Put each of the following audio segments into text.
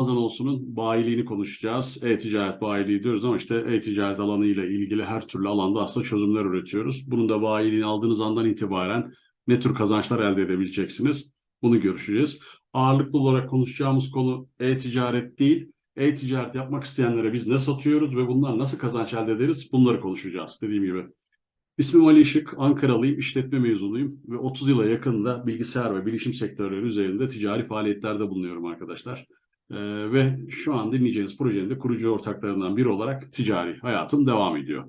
Ramazan olsunun bayiliğini konuşacağız. E-ticaret bayiliği diyoruz ama işte e-ticaret alanıyla ilgili her türlü alanda aslında çözümler üretiyoruz. Bunun da bayiliğini aldığınız andan itibaren ne tür kazançlar elde edebileceksiniz? Bunu görüşeceğiz. Ağırlıklı olarak konuşacağımız konu e-ticaret değil. E-ticaret yapmak isteyenlere biz ne satıyoruz ve bundan nasıl kazanç elde ederiz? Bunları konuşacağız dediğim gibi. İsmim Ali Işık, Ankaralıyım, işletme mezunuyum ve 30 yıla yakında bilgisayar ve bilişim sektörleri üzerinde ticari faaliyetlerde bulunuyorum arkadaşlar. Ee, ve şu an dinleyeceğiniz projenin de kurucu ortaklarından biri olarak ticari hayatım devam ediyor.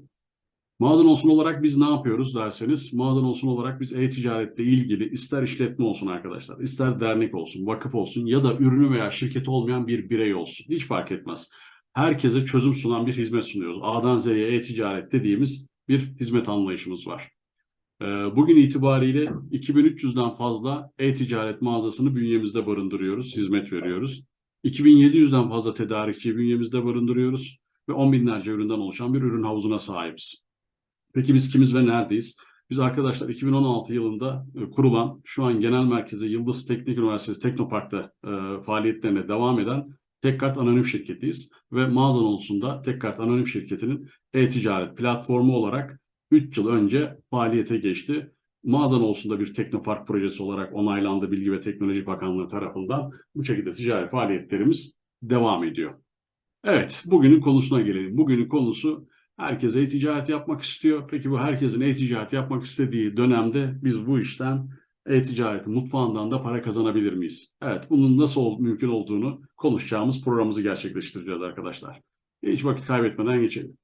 Mağazan olsun olarak biz ne yapıyoruz derseniz, mağazan olsun olarak biz e-ticaretle ilgili ister işletme olsun arkadaşlar, ister dernek olsun, vakıf olsun ya da ürünü veya şirketi olmayan bir birey olsun. Hiç fark etmez. Herkese çözüm sunan bir hizmet sunuyoruz. A'dan Z'ye e-ticaret dediğimiz bir hizmet anlayışımız var. Ee, Bugün itibariyle 2300'den fazla e-ticaret mağazasını bünyemizde barındırıyoruz, hizmet veriyoruz. 2700'den fazla tedarikçi bünyemizde barındırıyoruz ve on binlerce üründen oluşan bir ürün havuzuna sahibiz. Peki biz kimiz ve neredeyiz? Biz arkadaşlar 2016 yılında e, kurulan şu an genel merkezi Yıldız Teknik Üniversitesi Teknopark'ta e, faaliyetlerine devam eden Tekkart Anonim Şirketiyiz ve mağazan olsunda Tekkart Anonim Şirketi'nin e-ticaret platformu olarak 3 yıl önce faaliyete geçti. Mağazan olsunda bir teknopark projesi olarak onaylandı Bilgi ve Teknoloji Bakanlığı tarafından. Bu şekilde ticari faaliyetlerimiz devam ediyor. Evet, bugünün konusuna gelelim. Bugünün konusu herkes e-ticaret yapmak istiyor. Peki bu herkesin e-ticaret yapmak istediği dönemde biz bu işten e-ticaret mutfağından da para kazanabilir miyiz? Evet, bunun nasıl mümkün olduğunu konuşacağımız programımızı gerçekleştireceğiz arkadaşlar. Hiç vakit kaybetmeden geçelim.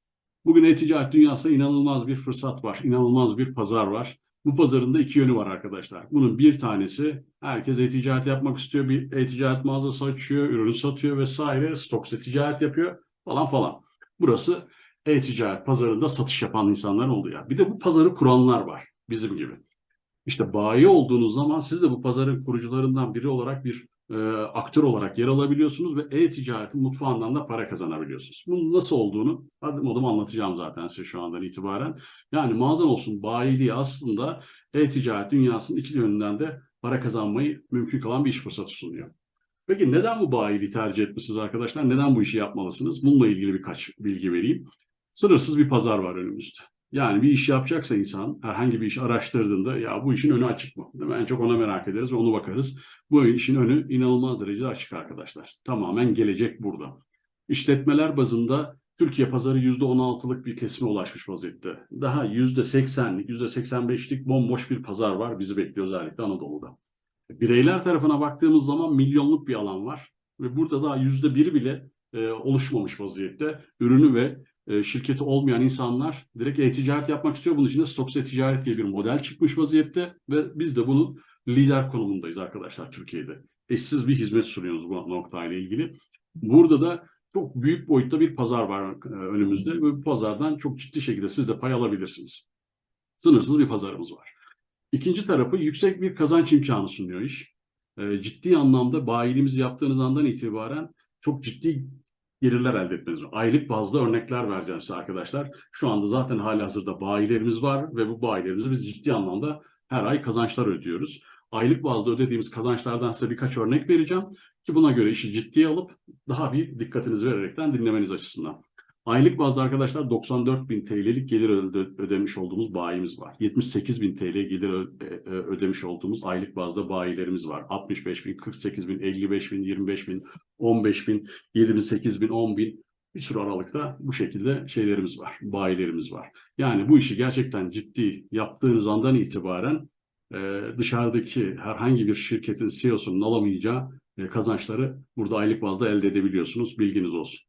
Bugün e-ticaret dünyasında inanılmaz bir fırsat var, inanılmaz bir pazar var. Bu pazarın da iki yönü var arkadaşlar. Bunun bir tanesi herkes e-ticaret yapmak istiyor, bir e-ticaret mağazası açıyor, ürün satıyor vesaire, stoksa ticaret yapıyor falan falan. Burası e-ticaret pazarında satış yapan insanların olduğu yer. Bir de bu pazarı kuranlar var bizim gibi. İşte bayi olduğunuz zaman siz de bu pazarın kurucularından biri olarak bir e, aktör olarak yer alabiliyorsunuz ve e-ticaretin mutfağından da para kazanabiliyorsunuz. Bunun nasıl olduğunu adım adım anlatacağım zaten size şu andan itibaren. Yani mağazan olsun bayiliği aslında e-ticaret dünyasının iki yönünden de para kazanmayı mümkün kılan bir iş fırsatı sunuyor. Peki neden bu bayiliği tercih etmişsiniz arkadaşlar? Neden bu işi yapmalısınız? Bununla ilgili birkaç bilgi vereyim. Sınırsız bir pazar var önümüzde. Yani bir iş yapacaksa insan herhangi bir iş araştırdığında ya bu işin önü açık mı? Değil mi? En çok ona merak ederiz ve onu bakarız. Bu işin önü inanılmaz derecede açık arkadaşlar. Tamamen gelecek burada. İşletmeler bazında Türkiye pazarı %16'lık bir kesime ulaşmış vaziyette. Daha %80'lik, %85'lik bomboş bir pazar var. Bizi bekliyor özellikle Anadolu'da. Bireyler tarafına baktığımız zaman milyonluk bir alan var. Ve burada daha %1 bile e, oluşmamış vaziyette. Ürünü ve e, şirketi olmayan insanlar direkt e-ticaret yapmak istiyor. Bunun için de Stoksa ticaret diye bir model çıkmış vaziyette ve biz de bunun lider konumundayız arkadaşlar Türkiye'de. Eşsiz bir hizmet sunuyoruz bu noktayla ilgili. Burada da çok büyük boyutta bir pazar var e, önümüzde ve bu pazardan çok ciddi şekilde siz de pay alabilirsiniz. Sınırsız bir pazarımız var. İkinci tarafı yüksek bir kazanç imkanı sunuyor iş. E, ciddi anlamda bayiliğimizi yaptığınız andan itibaren çok ciddi gelirler elde etmeniz var. Aylık bazda örnekler vereceğim size arkadaşlar. Şu anda zaten hali hazırda bayilerimiz var ve bu bayilerimize biz ciddi anlamda her ay kazançlar ödüyoruz. Aylık bazda ödediğimiz kazançlardan size birkaç örnek vereceğim ki buna göre işi ciddiye alıp daha bir dikkatinizi vererekten dinlemeniz açısından. Aylık bazda arkadaşlar 94 bin TL'lik gelir öde- ödemiş olduğumuz bayimiz var. 78 bin TL gelir e- e- ödemiş olduğumuz aylık bazda bayilerimiz var. 65 bin, 48 bin, 55 bin, 25 bin, 15 bin, 28 bin, 10 bin bir sürü aralıkta bu şekilde şeylerimiz var, bayilerimiz var. Yani bu işi gerçekten ciddi yaptığınız andan itibaren e, dışarıdaki herhangi bir şirketin CEO'sunun alamayacağı kazançları burada aylık bazda elde edebiliyorsunuz. Bilginiz olsun.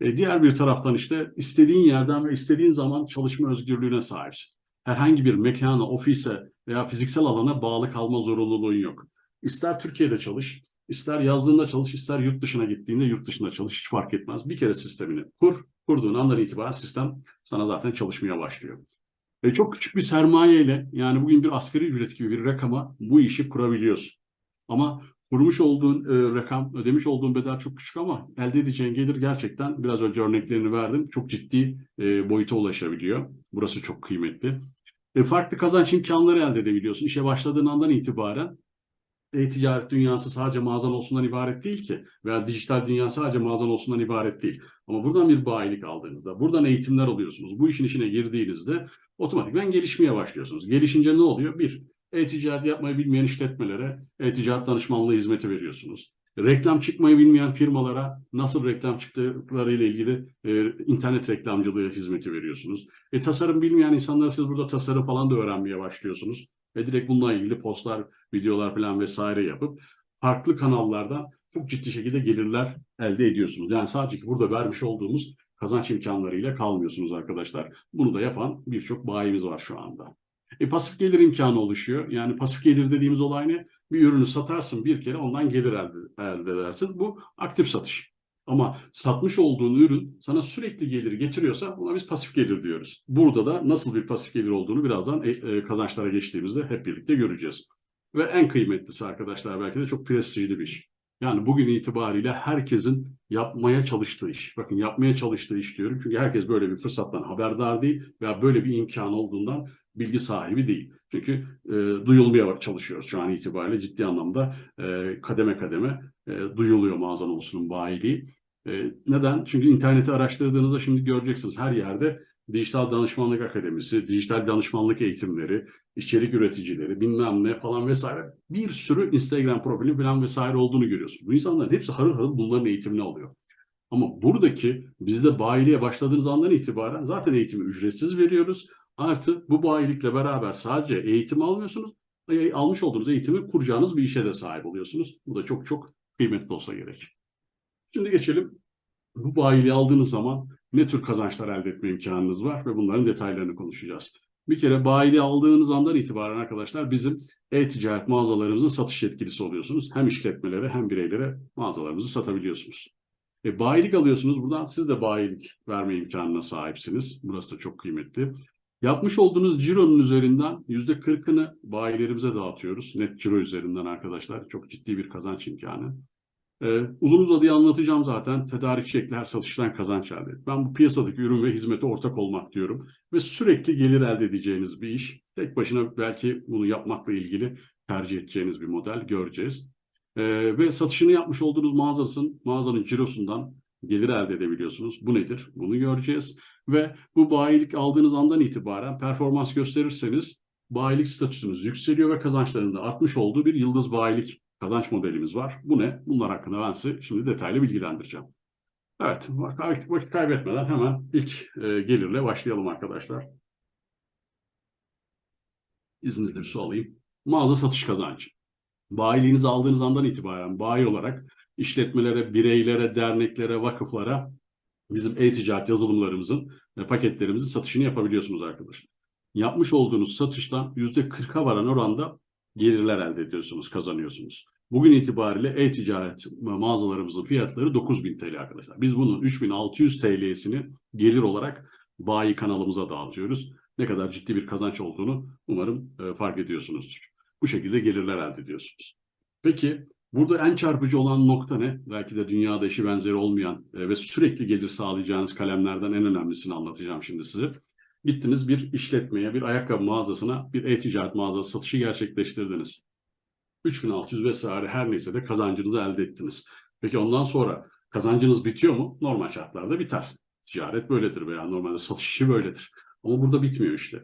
E, diğer bir taraftan işte istediğin yerden ve istediğin zaman çalışma özgürlüğüne sahipsin. Herhangi bir mekana, ofise veya fiziksel alana bağlı kalma zorunluluğun yok. İster Türkiye'de çalış, ister yazdığında çalış, ister yurt dışına gittiğinde yurt dışında çalış hiç fark etmez. Bir kere sistemini kur, kurduğun andan itibaren sistem sana zaten çalışmaya başlıyor. E, çok küçük bir sermayeyle yani bugün bir asgari ücret gibi bir rakama bu işi kurabiliyorsun. Ama kurmuş olduğun e, rakam, ödemiş olduğun bedel çok küçük ama elde edeceğin gelir gerçekten biraz önce örneklerini verdim. Çok ciddi e, boyuta ulaşabiliyor. Burası çok kıymetli. E, farklı kazanç imkanları elde edebiliyorsun. İşe başladığın andan itibaren e-ticaret dünyası sadece mağazan olsundan ibaret değil ki. Veya dijital dünya sadece mağazan olsundan ibaret değil. Ama buradan bir bayilik aldığınızda, buradan eğitimler alıyorsunuz. Bu işin içine girdiğinizde otomatikman gelişmeye başlıyorsunuz. Gelişince ne oluyor? Bir, e-ticaret yapmayı bilmeyen işletmelere e-ticaret danışmanlığı hizmeti veriyorsunuz. Reklam çıkmayı bilmeyen firmalara nasıl reklam çıktıkları ile ilgili e, internet reklamcılığı hizmeti veriyorsunuz. E, tasarım bilmeyen insanlara siz burada tasarım falan da öğrenmeye başlıyorsunuz. Ve direkt bununla ilgili postlar, videolar falan vesaire yapıp farklı kanallardan çok ciddi şekilde gelirler elde ediyorsunuz. Yani sadece burada vermiş olduğumuz kazanç imkanlarıyla kalmıyorsunuz arkadaşlar. Bunu da yapan birçok bayimiz var şu anda. E, pasif gelir imkanı oluşuyor. Yani pasif gelir dediğimiz olay ne? Bir ürünü satarsın bir kere ondan gelir elde, elde edersin. Bu aktif satış. Ama satmış olduğun ürün sana sürekli gelir getiriyorsa buna biz pasif gelir diyoruz. Burada da nasıl bir pasif gelir olduğunu birazdan e, e, kazançlara geçtiğimizde hep birlikte göreceğiz. Ve en kıymetlisi arkadaşlar belki de çok prestijli bir iş. Yani bugün itibariyle herkesin yapmaya çalıştığı iş. Bakın yapmaya çalıştığı iş diyorum çünkü herkes böyle bir fırsattan haberdar değil veya böyle bir imkan olduğundan bilgi sahibi değil. Çünkü e, duyulmaya çalışıyoruz şu an itibariyle ciddi anlamda e, kademe kademe e, duyuluyor mağazan olsunun bayiliği. E, neden? Çünkü interneti araştırdığınızda şimdi göreceksiniz her yerde dijital danışmanlık akademisi, dijital danışmanlık eğitimleri, içerik üreticileri, bilmem ne falan vesaire bir sürü Instagram profili falan vesaire olduğunu görüyorsunuz. Bu insanların hepsi harıl harıl bunların eğitimini alıyor. Ama buradaki bizde bayiliğe başladığınız andan itibaren zaten eğitimi ücretsiz veriyoruz. Artı bu bayilikle beraber sadece eğitim almıyorsunuz, e, almış olduğunuz eğitimi kuracağınız bir işe de sahip oluyorsunuz. Bu da çok çok kıymetli olsa gerek. Şimdi geçelim. Bu bayiliği aldığınız zaman ne tür kazançlar elde etme imkanınız var ve bunların detaylarını konuşacağız. Bir kere bayiliği aldığınız andan itibaren arkadaşlar bizim e-ticaret mağazalarımızın satış yetkilisi oluyorsunuz. Hem işletmelere hem bireylere mağazalarımızı satabiliyorsunuz. E, bayilik alıyorsunuz. Buradan siz de bayilik verme imkanına sahipsiniz. Burası da çok kıymetli. Yapmış olduğunuz cironun üzerinden yüzde kırkını bayilerimize dağıtıyoruz. Net ciro üzerinden arkadaşlar. Çok ciddi bir kazanç imkanı. Ee, uzun uzadıya anlatacağım zaten. Tedarik şekli her satıştan kazanç elde et. Ben bu piyasadaki ürün ve hizmete ortak olmak diyorum. Ve sürekli gelir elde edeceğiniz bir iş. Tek başına belki bunu yapmakla ilgili tercih edeceğiniz bir model göreceğiz. Ee, ve satışını yapmış olduğunuz mağazasının, mağazanın cirosundan gelir elde edebiliyorsunuz. Bu nedir? Bunu göreceğiz. Ve bu bayilik aldığınız andan itibaren performans gösterirseniz bayilik statüsünüz yükseliyor ve kazançlarında artmış olduğu bir yıldız bayilik kazanç modelimiz var. Bu ne? Bunlar hakkında ben size şimdi detaylı bilgilendireceğim. Evet, vakit, vakit kaybetmeden hemen ilk e, gelirle başlayalım arkadaşlar. İzninizle bir su alayım. Mağaza satış kazancı. Bayiliğinizi aldığınız andan itibaren bayi olarak işletmelere, bireylere, derneklere, vakıflara bizim e-ticaret yazılımlarımızın ve paketlerimizin satışını yapabiliyorsunuz arkadaşlar. Yapmış olduğunuz satıştan %40'a varan oranda gelirler elde ediyorsunuz, kazanıyorsunuz. Bugün itibariyle e-ticaret mağazalarımızın fiyatları 9000 TL arkadaşlar. Biz bunun 3600 TL'sini gelir olarak bayi kanalımıza dağıtıyoruz. Ne kadar ciddi bir kazanç olduğunu umarım e, fark ediyorsunuzdur. Bu şekilde gelirler elde ediyorsunuz. Peki burada en çarpıcı olan nokta ne? Belki de dünyada eşi benzeri olmayan e, ve sürekli gelir sağlayacağınız kalemlerden en önemlisini anlatacağım şimdi size. Gittiniz bir işletmeye, bir ayakkabı mağazasına, bir e-ticaret mağazası satışı gerçekleştirdiniz. 3600 vesaire her neyse de kazancınızı elde ettiniz. Peki ondan sonra kazancınız bitiyor mu? Normal şartlarda biter. Ticaret böyledir veya normalde satış işi böyledir. Ama burada bitmiyor işte.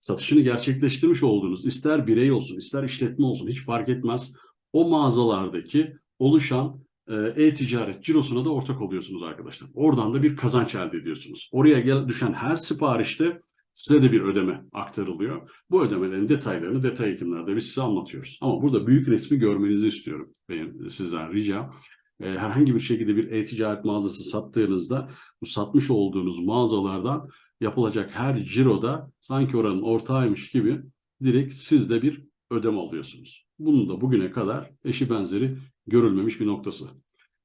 Satışını gerçekleştirmiş olduğunuz ister birey olsun ister işletme olsun hiç fark etmez. O mağazalardaki oluşan e, e-ticaret cirosuna da ortak oluyorsunuz arkadaşlar. Oradan da bir kazanç elde ediyorsunuz. Oraya gel, düşen her siparişte size de bir ödeme aktarılıyor. Bu ödemelerin detaylarını detay eğitimlerde biz size anlatıyoruz. Ama burada büyük resmi görmenizi istiyorum. Benim sizden ricam. E, herhangi bir şekilde bir e-ticaret mağazası sattığınızda bu satmış olduğunuz mağazalardan yapılacak her ciroda sanki oranın ortağıymış gibi direkt siz de bir ödeme alıyorsunuz. Bunun da bugüne kadar eşi benzeri görülmemiş bir noktası.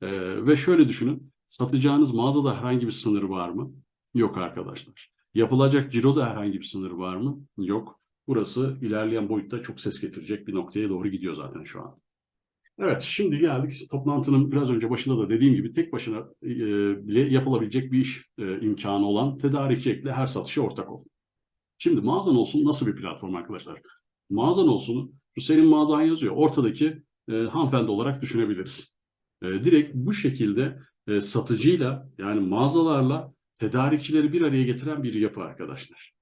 Ee, ve şöyle düşünün, satacağınız mağazada herhangi bir sınır var mı? Yok arkadaşlar. Yapılacak ciroda herhangi bir sınır var mı? Yok. Burası ilerleyen boyutta çok ses getirecek bir noktaya doğru gidiyor zaten şu an. Evet, şimdi geldik toplantının biraz önce başında da dediğim gibi tek başına e, bile yapılabilecek bir iş e, imkanı olan tedarikçi ekle her satışa ortak ol. Şimdi mağazan olsun nasıl bir platform arkadaşlar? Mağazan olsun, şu senin mağazan yazıyor. Ortadaki e, hanımefendi olarak düşünebiliriz. E, direkt bu şekilde e, satıcıyla yani mağazalarla tedarikçileri bir araya getiren bir yapı arkadaşlar.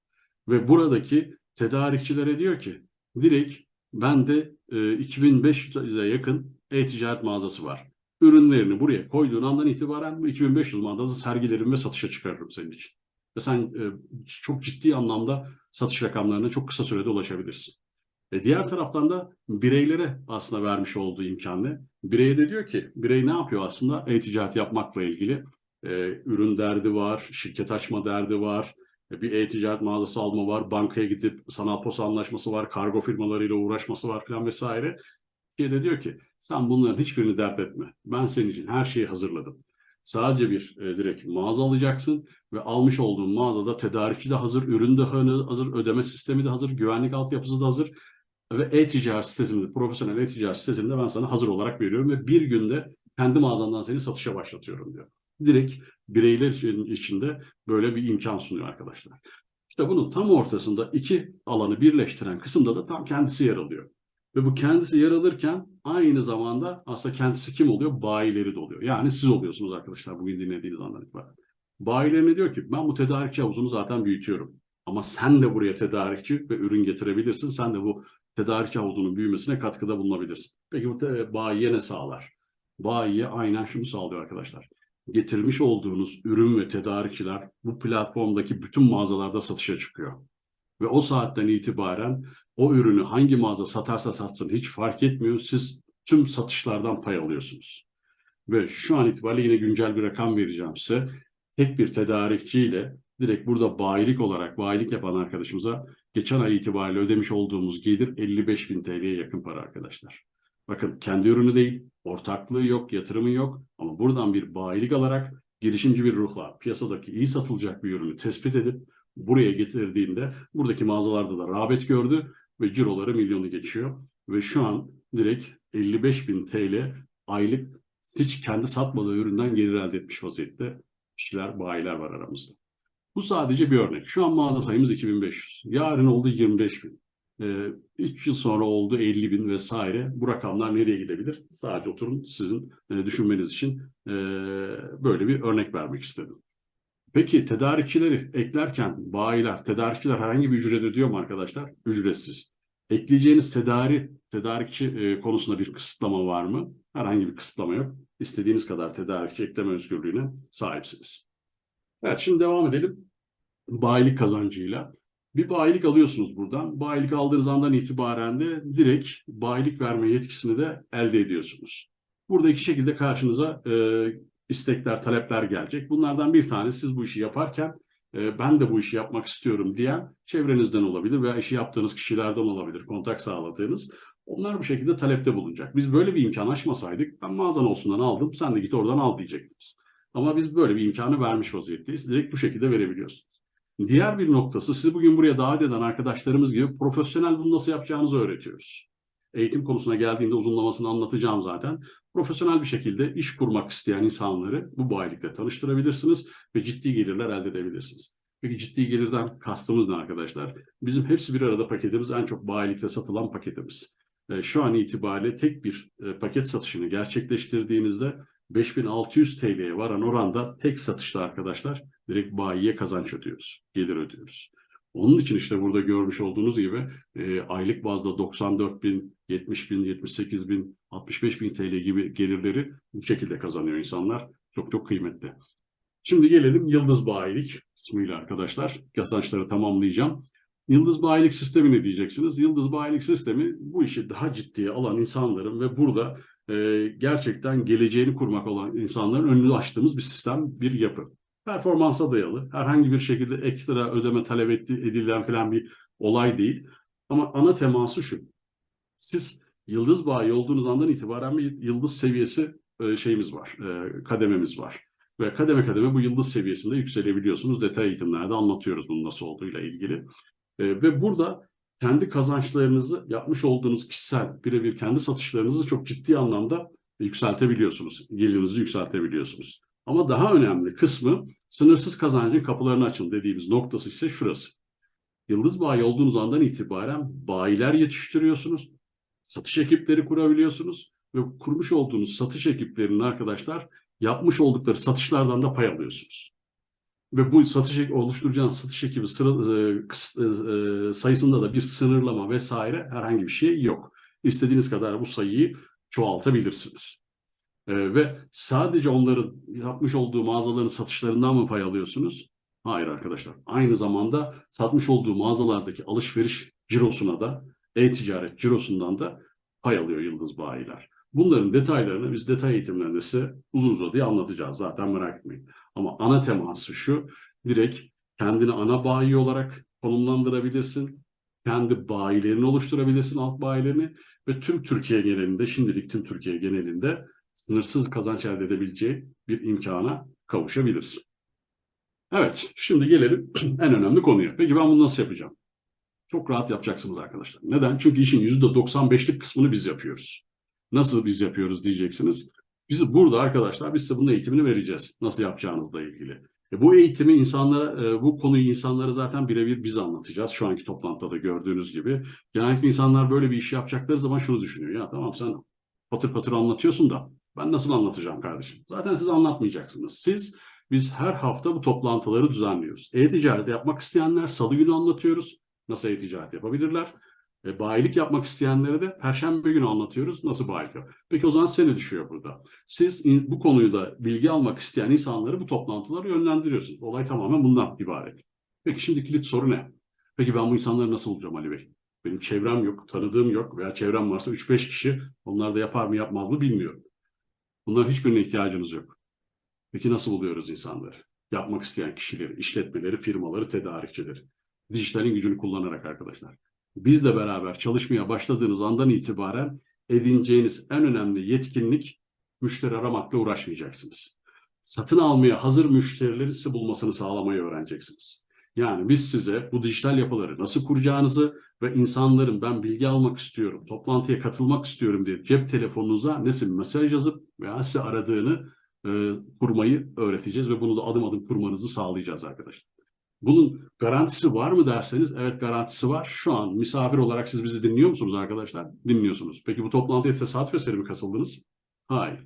Ve buradaki tedarikçilere diyor ki direkt bende e, 2500'e yakın e-ticaret mağazası var. Ürünlerini buraya koyduğun andan itibaren bu 2500 mağazası sergilerim ve satışa çıkarırım senin için. Ve sen e, çok ciddi anlamda satış rakamlarına çok kısa sürede ulaşabilirsin. E diğer taraftan da bireylere aslında vermiş olduğu imkanı. Bireye de diyor ki, birey ne yapıyor aslında? E-ticaret yapmakla ilgili. E, ürün derdi var, şirket açma derdi var, e, bir e-ticaret mağazası alma var, bankaya gidip sanal posta anlaşması var, kargo firmalarıyla uğraşması var falan vesaire. Türkiye de diyor ki, sen bunların hiçbirini dert etme. Ben senin için her şeyi hazırladım. Sadece bir e, direkt mağaza alacaksın ve almış olduğun mağazada tedarikçi de hazır, ürün de hazır, ödeme sistemi de hazır, güvenlik altyapısı da hazır ve e-ticaret sitesinde, profesyonel e-ticaret sitesinde ben sana hazır olarak veriyorum ve bir günde kendi mağazandan seni satışa başlatıyorum diyor. Direkt bireyler için, içinde böyle bir imkan sunuyor arkadaşlar. İşte bunun tam ortasında iki alanı birleştiren kısımda da tam kendisi yer alıyor. Ve bu kendisi yer alırken aynı zamanda aslında kendisi kim oluyor? Bayileri de oluyor. Yani siz oluyorsunuz arkadaşlar bugün dinlediğiniz andan itibaren. Bayilerine diyor ki ben bu tedarikçi havuzunu zaten büyütüyorum. Ama sen de buraya tedarikçi ve ürün getirebilirsin. Sen de bu tedarikçi havuzunun büyümesine katkıda bulunabilirsin. Peki bu bayiye ne sağlar? Bayiye aynen şunu sağlıyor arkadaşlar. Getirmiş olduğunuz ürün ve tedarikçiler bu platformdaki bütün mağazalarda satışa çıkıyor. Ve o saatten itibaren o ürünü hangi mağaza satarsa satsın hiç fark etmiyor. Siz tüm satışlardan pay alıyorsunuz. Ve şu an itibariyle yine güncel bir rakam vereceğim size. Tek bir tedarikçiyle direkt burada bayilik olarak bayilik yapan arkadaşımıza geçen ay itibariyle ödemiş olduğumuz gelir 55 bin TL'ye yakın para arkadaşlar. Bakın kendi ürünü değil, ortaklığı yok, yatırımı yok ama buradan bir bayilik alarak girişimci bir ruhla piyasadaki iyi satılacak bir ürünü tespit edip buraya getirdiğinde buradaki mağazalarda da rağbet gördü ve ciroları milyonu geçiyor. Ve şu an direkt 55 bin TL aylık hiç kendi satmadığı üründen gelir elde etmiş vaziyette kişiler, bayiler var aramızda. Bu sadece bir örnek. Şu an mağaza sayımız 2500. Yarın oldu 25 bin. 3 ee, yıl sonra oldu 50 bin vesaire. Bu rakamlar nereye gidebilir? Sadece oturun sizin e, düşünmeniz için e, böyle bir örnek vermek istedim. Peki tedarikçileri eklerken bayiler, tedarikçiler herhangi bir ücret ödüyor mu arkadaşlar? Ücretsiz. Ekleyeceğiniz tedari, tedarikçi e, konusunda bir kısıtlama var mı? Herhangi bir kısıtlama yok. İstediğiniz kadar tedarikçi ekleme özgürlüğüne sahipsiniz. Evet şimdi devam edelim. Bayilik kazancıyla. Bir bayilik alıyorsunuz buradan. Bayilik aldığınız andan itibaren de direkt bayilik verme yetkisini de elde ediyorsunuz. Burada iki şekilde karşınıza e, istekler, talepler gelecek. Bunlardan bir tanesi siz bu işi yaparken e, ben de bu işi yapmak istiyorum diyen çevrenizden olabilir veya işi yaptığınız kişilerden olabilir, kontak sağladığınız. Onlar bu şekilde talepte bulunacak. Biz böyle bir imkan açmasaydık ben mağazan olsundan aldım, sen de git oradan al diyecektiniz. Ama biz böyle bir imkanı vermiş vaziyetteyiz. Direkt bu şekilde verebiliyorsunuz. Diğer bir noktası sizi bugün buraya davet eden arkadaşlarımız gibi profesyonel bunu nasıl yapacağınızı öğretiyoruz. Eğitim konusuna geldiğinde uzunlamasını anlatacağım zaten. Profesyonel bir şekilde iş kurmak isteyen insanları bu bayilikle tanıştırabilirsiniz ve ciddi gelirler elde edebilirsiniz. Peki ciddi gelirden kastımız ne arkadaşlar? Bizim hepsi bir arada paketimiz en çok bayilikte satılan paketimiz. E, şu an itibariyle tek bir e, paket satışını gerçekleştirdiğinizde 5600 TL'ye varan oranda tek satışta arkadaşlar direkt bayiye kazanç ödüyoruz, gelir ödüyoruz. Onun için işte burada görmüş olduğunuz gibi e, aylık bazda 94 bin, 70 bin, 78 bin, 65 bin TL gibi gelirleri bu şekilde kazanıyor insanlar. Çok çok kıymetli. Şimdi gelelim Yıldız Bayilik ismiyle arkadaşlar. Kazançları tamamlayacağım. Yıldız Bayilik Sistemi ne diyeceksiniz? Yıldız Bayilik Sistemi bu işi daha ciddiye alan insanların ve burada e, gerçekten geleceğini kurmak olan insanların önünü açtığımız bir sistem, bir yapı. Performansa dayalı, herhangi bir şekilde ekstra ödeme talep edilen falan bir olay değil. Ama ana teması şu. Siz yıldız bayi olduğunuz andan itibaren bir yıldız seviyesi e, şeyimiz var, e, kadememiz var. Ve kademe kademe bu yıldız seviyesinde yükselebiliyorsunuz. Detay eğitimlerde anlatıyoruz bunun nasıl olduğuyla ilgili. E, ve burada kendi kazançlarınızı yapmış olduğunuz kişisel birebir kendi satışlarınızı çok ciddi anlamda yükseltebiliyorsunuz. Gelirinizi yükseltebiliyorsunuz. Ama daha önemli kısmı sınırsız kazancın kapılarını açın dediğimiz noktası ise şurası. Yıldız bayi olduğunuz andan itibaren bayiler yetiştiriyorsunuz. Satış ekipleri kurabiliyorsunuz ve kurmuş olduğunuz satış ekiplerinin arkadaşlar yapmış oldukları satışlardan da pay alıyorsunuz. Ve bu satış oluşturacağınız satış ekibi sıra, e, e, e, sayısında da bir sınırlama vesaire herhangi bir şey yok. İstediğiniz kadar bu sayıyı çoğaltabilirsiniz. E, ve sadece onların yapmış olduğu mağazaların satışlarından mı pay alıyorsunuz? Hayır arkadaşlar. Aynı zamanda satmış olduğu mağazalardaki alışveriş cirosuna da e-ticaret cirosundan da pay alıyor Yıldız Bayiler. Bunların detaylarını biz detay eğitimlerinde size uzun uzadıya anlatacağız. Zaten merak etmeyin. Ama ana teması şu. Direkt kendini ana bayi olarak konumlandırabilirsin. Kendi bayilerini oluşturabilirsin, alt bayilerini ve tüm Türkiye genelinde, şimdilik tüm Türkiye genelinde sınırsız kazanç elde edebileceği bir imkana kavuşabilirsin. Evet, şimdi gelelim en önemli konuya. Peki ben bunu nasıl yapacağım? Çok rahat yapacaksınız arkadaşlar. Neden? Çünkü işin %95'lik kısmını biz yapıyoruz. Nasıl biz yapıyoruz diyeceksiniz. Biz burada arkadaşlar biz size bunun eğitimini vereceğiz. Nasıl yapacağınızla ilgili. E bu eğitimi insanlara, e, bu konuyu insanlara zaten birebir biz anlatacağız. Şu anki toplantıda da gördüğünüz gibi. Genellikle insanlar böyle bir iş yapacakları zaman şunu düşünüyor. Ya tamam sen patır patır anlatıyorsun da ben nasıl anlatacağım kardeşim? Zaten siz anlatmayacaksınız. Siz biz her hafta bu toplantıları düzenliyoruz. E-ticaret yapmak isteyenler salı günü anlatıyoruz. Nasıl e-ticaret yapabilirler? E, bayilik yapmak isteyenlere de perşembe günü anlatıyoruz. Nasıl bayilik yap- Peki o zaman size ne düşüyor burada? Siz in- bu konuyu da bilgi almak isteyen insanları bu toplantılara yönlendiriyorsunuz. Olay tamamen bundan ibaret. Peki şimdi kilit soru ne? Peki ben bu insanları nasıl bulacağım Ali Bey? Benim çevrem yok, tanıdığım yok veya çevrem varsa 3-5 kişi onlar da yapar mı yapmaz mı bilmiyorum. Bunların hiçbirine ihtiyacınız yok. Peki nasıl buluyoruz insanları? Yapmak isteyen kişileri, işletmeleri, firmaları, tedarikçileri. Dijitalin gücünü kullanarak arkadaşlar. Bizle beraber çalışmaya başladığınız andan itibaren edineceğiniz en önemli yetkinlik müşteri aramakla uğraşmayacaksınız. Satın almaya hazır müşterileri size bulmasını sağlamayı öğreneceksiniz. Yani biz size bu dijital yapıları nasıl kuracağınızı ve insanların ben bilgi almak istiyorum, toplantıya katılmak istiyorum diye cep telefonunuza bir mesaj yazıp veya size aradığını e, kurmayı öğreteceğiz ve bunu da adım adım kurmanızı sağlayacağız arkadaşlar. Bunun garantisi var mı derseniz evet garantisi var. Şu an misafir olarak siz bizi dinliyor musunuz arkadaşlar? Dinliyorsunuz. Peki bu toplantıya tesadüf eseri mi katıldınız? Hayır.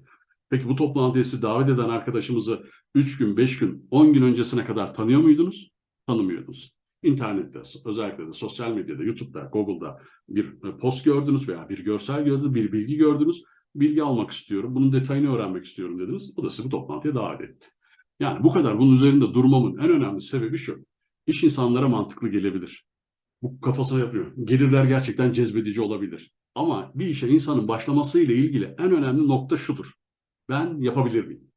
Peki bu toplantıya sizi davet eden arkadaşımızı 3 gün, 5 gün, 10 gün öncesine kadar tanıyor muydunuz? Tanımıyordunuz. İnternette, özellikle de sosyal medyada, YouTube'da, Google'da bir e, post gördünüz veya bir görsel gördünüz, bir bilgi gördünüz. Bilgi almak istiyorum, bunun detayını öğrenmek istiyorum dediniz. O da sizi bu toplantıya davet etti. Yani bu kadar bunun üzerinde durmamın en önemli sebebi şu. İş insanlara mantıklı gelebilir. Bu kafasına yapıyor. Gelirler gerçekten cezbedici olabilir. Ama bir işe insanın başlamasıyla ilgili en önemli nokta şudur. Ben yapabilir miyim?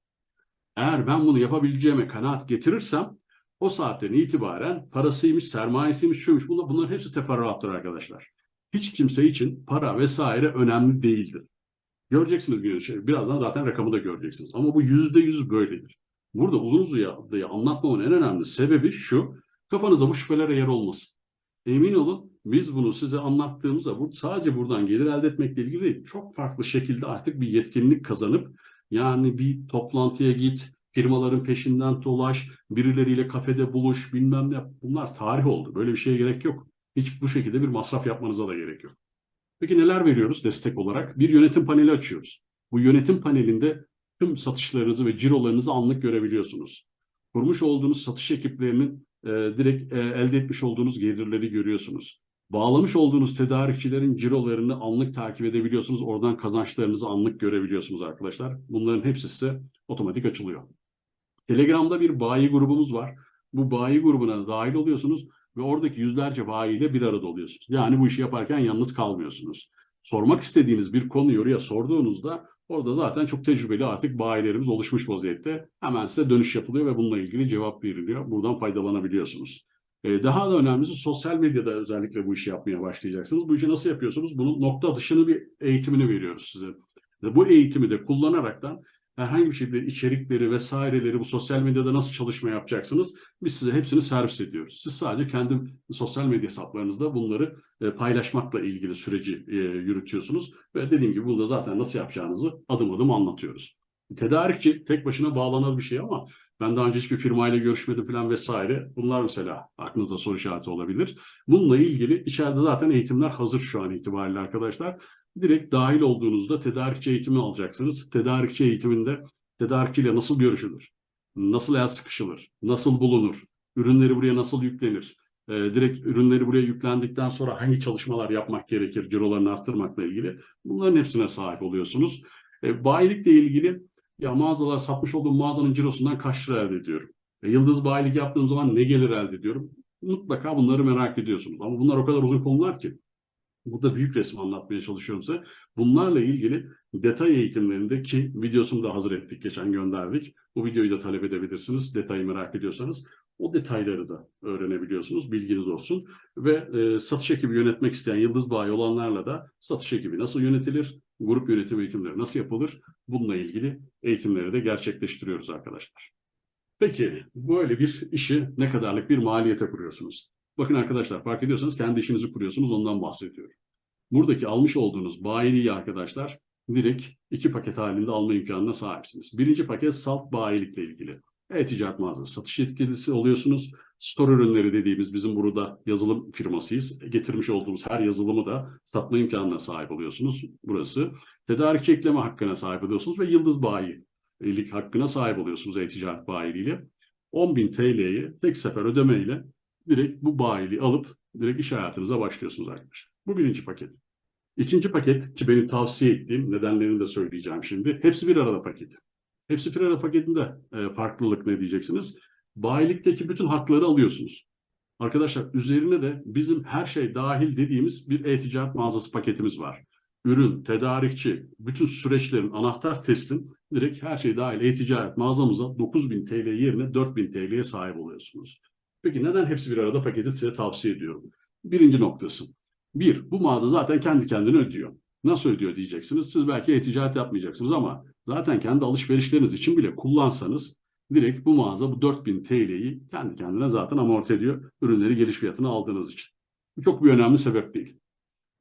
Eğer ben bunu yapabileceğime kanaat getirirsem o saatten itibaren parasıymış, sermayesiymiş, şuymuş bunlar, bunların hepsi teferruattır arkadaşlar. Hiç kimse için para vesaire önemli değildir. Göreceksiniz bir şey. Birazdan zaten rakamı da göreceksiniz. Ama bu yüzde yüz böyledir. Burada uzun uzadıya anlatmamın en önemli sebebi şu. Kafanızda bu şüphelere yer olmasın. Emin olun biz bunu size anlattığımızda bu sadece buradan gelir elde etmekle ilgili değil. Çok farklı şekilde artık bir yetkinlik kazanıp yani bir toplantıya git, firmaların peşinden dolaş, birileriyle kafede buluş, bilmem ne. Bunlar tarih oldu. Böyle bir şeye gerek yok. Hiç bu şekilde bir masraf yapmanıza da gerek yok. Peki neler veriyoruz destek olarak? Bir yönetim paneli açıyoruz. Bu yönetim panelinde tüm satışlarınızı ve cirolarınızı anlık görebiliyorsunuz. Kurmuş olduğunuz satış ekiplerinin e, direkt e, elde etmiş olduğunuz gelirleri görüyorsunuz. Bağlamış olduğunuz tedarikçilerin cirolarını anlık takip edebiliyorsunuz. Oradan kazançlarınızı anlık görebiliyorsunuz arkadaşlar. Bunların hepsi size otomatik açılıyor. Telegram'da bir bayi grubumuz var. Bu bayi grubuna dahil oluyorsunuz ve oradaki yüzlerce bayiyle bir arada oluyorsunuz. Yani bu işi yaparken yalnız kalmıyorsunuz. Sormak istediğiniz bir konuyu oraya sorduğunuzda orada zaten çok tecrübeli artık bayilerimiz oluşmuş vaziyette. Hemen size dönüş yapılıyor ve bununla ilgili cevap veriliyor. Buradan faydalanabiliyorsunuz. Ee, Daha da önemlisi sosyal medyada özellikle bu işi yapmaya başlayacaksınız. Bu işi nasıl yapıyorsunuz? Bunun nokta atışını bir eğitimini veriyoruz size. Bu eğitimi de kullanaraktan herhangi bir şekilde içerikleri vesaireleri bu sosyal medyada nasıl çalışma yapacaksınız? Biz size hepsini servis ediyoruz. Siz sadece kendi sosyal medya hesaplarınızda bunları e, paylaşmakla ilgili süreci e, yürütüyorsunuz. Ve dediğim gibi bunu da zaten nasıl yapacağınızı adım adım anlatıyoruz. Tedarikçi tek başına bağlanır bir şey ama ben daha önce hiçbir firmayla görüşmedim falan vesaire. Bunlar mesela aklınızda soru işareti olabilir. Bununla ilgili içeride zaten eğitimler hazır şu an itibariyle arkadaşlar. Direkt dahil olduğunuzda tedarikçi eğitimi alacaksınız. Tedarikçi eğitiminde tedarikçiyle nasıl görüşülür? Nasıl el sıkışılır? Nasıl bulunur? Ürünleri buraya nasıl yüklenir? Ee, direkt ürünleri buraya yüklendikten sonra hangi çalışmalar yapmak gerekir cirolarını arttırmakla ilgili? Bunların hepsine sahip oluyorsunuz. E, bayilikle ilgili ya mağazalar satmış olduğum mağazanın cirosundan kaç lira elde ediyorum? E, yıldız bayilik yaptığım zaman ne gelir elde ediyorum? Mutlaka bunları merak ediyorsunuz. Ama bunlar o kadar uzun konular ki. Burada büyük resim anlatmaya çalışıyorum size. Bunlarla ilgili detay eğitimlerinde ki videosunu da hazır ettik, geçen gönderdik. Bu videoyu da talep edebilirsiniz, detayı merak ediyorsanız. O detayları da öğrenebiliyorsunuz, bilginiz olsun. Ve e, satış ekibi yönetmek isteyen Yıldız Bayi olanlarla da satış ekibi nasıl yönetilir, grup yönetim eğitimleri nasıl yapılır, bununla ilgili eğitimleri de gerçekleştiriyoruz arkadaşlar. Peki böyle bir işi ne kadarlık bir maliyete kuruyorsunuz? Bakın arkadaşlar fark ediyorsanız kendi işinizi kuruyorsunuz ondan bahsediyorum. Buradaki almış olduğunuz bayiliği arkadaşlar direkt iki paket halinde alma imkanına sahipsiniz. Birinci paket salt bayilikle ilgili. E-ticaret mağazası satış yetkilisi oluyorsunuz. Store ürünleri dediğimiz bizim burada yazılım firmasıyız. Getirmiş olduğumuz her yazılımı da satma imkanına sahip oluyorsunuz. Burası. Tedarikçi ekleme hakkına sahip oluyorsunuz ve yıldız bayilik hakkına sahip oluyorsunuz e-ticaret bayiliğiyle. 10.000 TL'yi tek sefer ödemeyle direkt bu bayiliği alıp direkt iş hayatınıza başlıyorsunuz arkadaşlar. Bu birinci paket. İkinci paket ki benim tavsiye ettiğim nedenlerini de söyleyeceğim şimdi. Hepsi bir arada paket. Hepsi bir arada paketinde e, farklılık ne diyeceksiniz? Bayilikteki bütün hakları alıyorsunuz. Arkadaşlar üzerine de bizim her şey dahil dediğimiz bir e-ticaret mağazası paketimiz var. Ürün, tedarikçi, bütün süreçlerin anahtar teslim direkt her şey dahil e-ticaret mağazamıza 9000 TL yerine 4000 TL'ye sahip oluyorsunuz. Peki neden hepsi bir arada paketi size tavsiye ediyorum? Birinci noktası. Bir, bu mağaza zaten kendi kendine ödüyor. Nasıl ödüyor diyeceksiniz. Siz belki e-ticaret yapmayacaksınız ama zaten kendi alışverişleriniz için bile kullansanız direkt bu mağaza bu 4000 TL'yi kendi kendine zaten amorti ediyor. Ürünleri geliş fiyatına aldığınız için. Bu çok bir önemli sebep değil.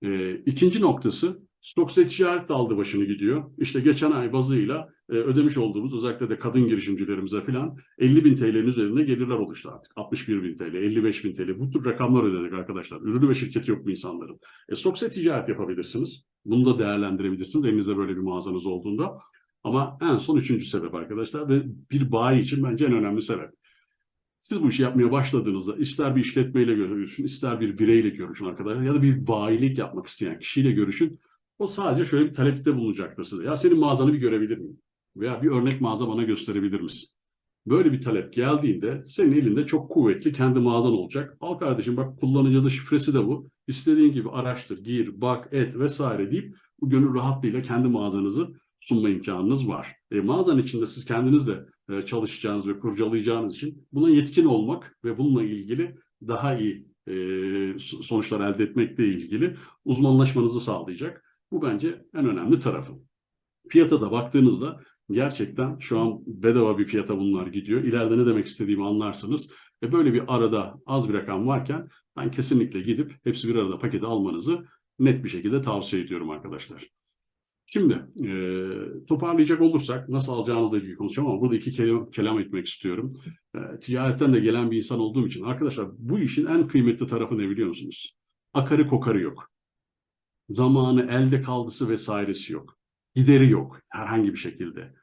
Ee, ikinci noktası Stok ticaret de aldı başını gidiyor. İşte geçen ay bazıyla e, ödemiş olduğumuz özellikle de kadın girişimcilerimize falan 50 bin TL'nin üzerinde gelirler oluştu artık. 61 bin TL, 55 bin TL bu tür rakamlar ödedik arkadaşlar. Ürünü ve şirketi yok bu insanların. E, stok ticaret yapabilirsiniz. Bunu da değerlendirebilirsiniz elinizde böyle bir mağazanız olduğunda. Ama en son üçüncü sebep arkadaşlar ve bir bayi için bence en önemli sebep. Siz bu işi yapmaya başladığınızda ister bir işletmeyle görüşün, ister bir bireyle görüşün arkadaşlar ya da bir bayilik yapmak isteyen kişiyle görüşün o sadece şöyle bir talepte bulunacaktır size. Ya senin mağazanı bir görebilir miyim? Veya bir örnek mağaza bana gösterebilir misin? Böyle bir talep geldiğinde senin elinde çok kuvvetli kendi mağazan olacak. Al kardeşim bak kullanıcıda şifresi de bu. İstediğin gibi araştır, gir, bak, et vesaire deyip bu gönül rahatlığıyla kendi mağazanızı sunma imkanınız var. E, mağazan içinde siz kendiniz de e, çalışacağınız ve kurcalayacağınız için buna yetkin olmak ve bununla ilgili daha iyi e, sonuçlar elde etmekle ilgili uzmanlaşmanızı sağlayacak. Bu bence en önemli tarafı. Fiyata da baktığınızda gerçekten şu an bedava bir fiyata bunlar gidiyor. İleride ne demek istediğimi anlarsınız. E böyle bir arada az bir rakam varken ben kesinlikle gidip hepsi bir arada paketi almanızı net bir şekilde tavsiye ediyorum arkadaşlar. Şimdi e, toparlayacak olursak nasıl alacağınızla ilgili konuşacağım ama burada iki kelam, kelam etmek istiyorum. E, ticaretten de gelen bir insan olduğum için arkadaşlar bu işin en kıymetli tarafı ne biliyor musunuz? Akarı kokarı yok zamanı elde kaldısı vesairesi yok. Gideri yok herhangi bir şekilde.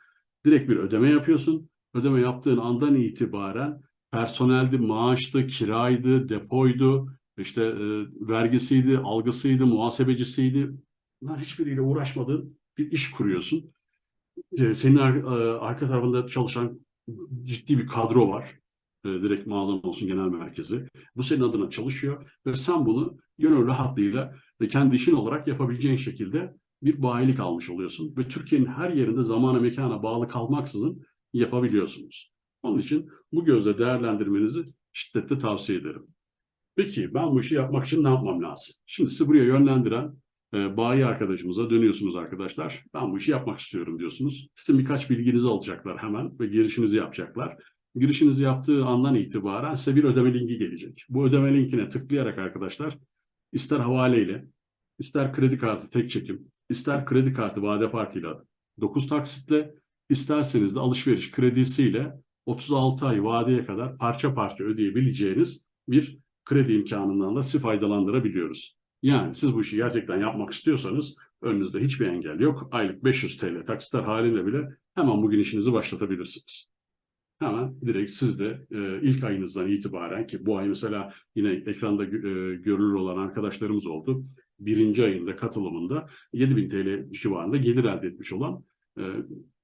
Direkt bir ödeme yapıyorsun. Ödeme yaptığın andan itibaren personeldi, maaştı, kiraydı, depoydu, işte e, vergisiydi, algısıydı, muhasebecisiydi. Bunlar hiçbiriyle uğraşmadığın bir iş kuruyorsun. E, senin ar e, arka tarafında çalışan ciddi bir kadro var. E, direkt mağazan olsun genel merkezi. Bu senin adına çalışıyor ve sen bunu gönül rahatlığıyla ve kendi işin olarak yapabileceğin şekilde bir bayilik almış oluyorsun. Ve Türkiye'nin her yerinde zamana mekana bağlı kalmaksızın yapabiliyorsunuz. Onun için bu gözle değerlendirmenizi şiddetle tavsiye ederim. Peki ben bu işi yapmak için ne yapmam lazım? Şimdi sizi buraya yönlendiren e, bayi arkadaşımıza dönüyorsunuz arkadaşlar. Ben bu işi yapmak istiyorum diyorsunuz. Sizin birkaç bilginizi alacaklar hemen ve girişinizi yapacaklar. Girişinizi yaptığı andan itibaren size bir ödeme linki gelecek. Bu ödeme linkine tıklayarak arkadaşlar ister havaleyle, ister kredi kartı tek çekim, ister kredi kartı vade farkıyla 9 taksitle isterseniz de alışveriş kredisiyle 36 ay vadeye kadar parça parça ödeyebileceğiniz bir kredi imkanından da sizi faydalandırabiliyoruz. Yani siz bu işi gerçekten yapmak istiyorsanız önünüzde hiçbir engel yok. Aylık 500 TL taksitler halinde bile hemen bugün işinizi başlatabilirsiniz. Hemen direkt siz de e, ilk ayınızdan itibaren ki bu ay mesela yine ekranda e, görülür olan arkadaşlarımız oldu. Birinci ayında katılımında 7000 TL civarında gelir elde etmiş olan e,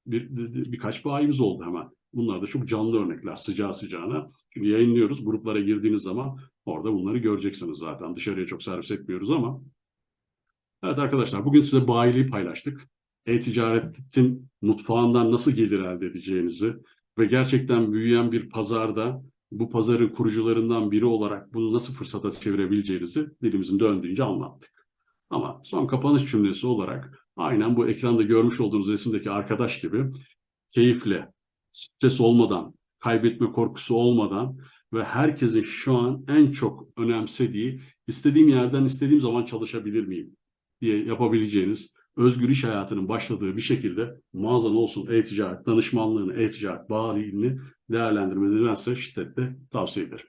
bir, bir- birkaç bayimiz oldu hemen. Bunlar da çok canlı örnekler sıcağı sıcağına. Çünkü yayınlıyoruz gruplara girdiğiniz zaman orada bunları göreceksiniz zaten. Dışarıya çok servis etmiyoruz ama. Evet arkadaşlar bugün size bayiliği paylaştık. E-ticaretin mutfağından nasıl gelir elde edeceğinizi ve gerçekten büyüyen bir pazarda bu pazarın kurucularından biri olarak bunu nasıl fırsata çevirebileceğinizi dilimizin döndüğünce anlattık. Ama son kapanış cümlesi olarak aynen bu ekranda görmüş olduğunuz resimdeki arkadaş gibi keyifle, stres olmadan, kaybetme korkusu olmadan ve herkesin şu an en çok önemsediği istediğim yerden istediğim zaman çalışabilir miyim diye yapabileceğiniz özgür iş hayatının başladığı bir şekilde mağazan olsun e-ticaret danışmanlığını, e-ticaret bağlılığını değerlendirmenizi ben şiddetle tavsiye ederim.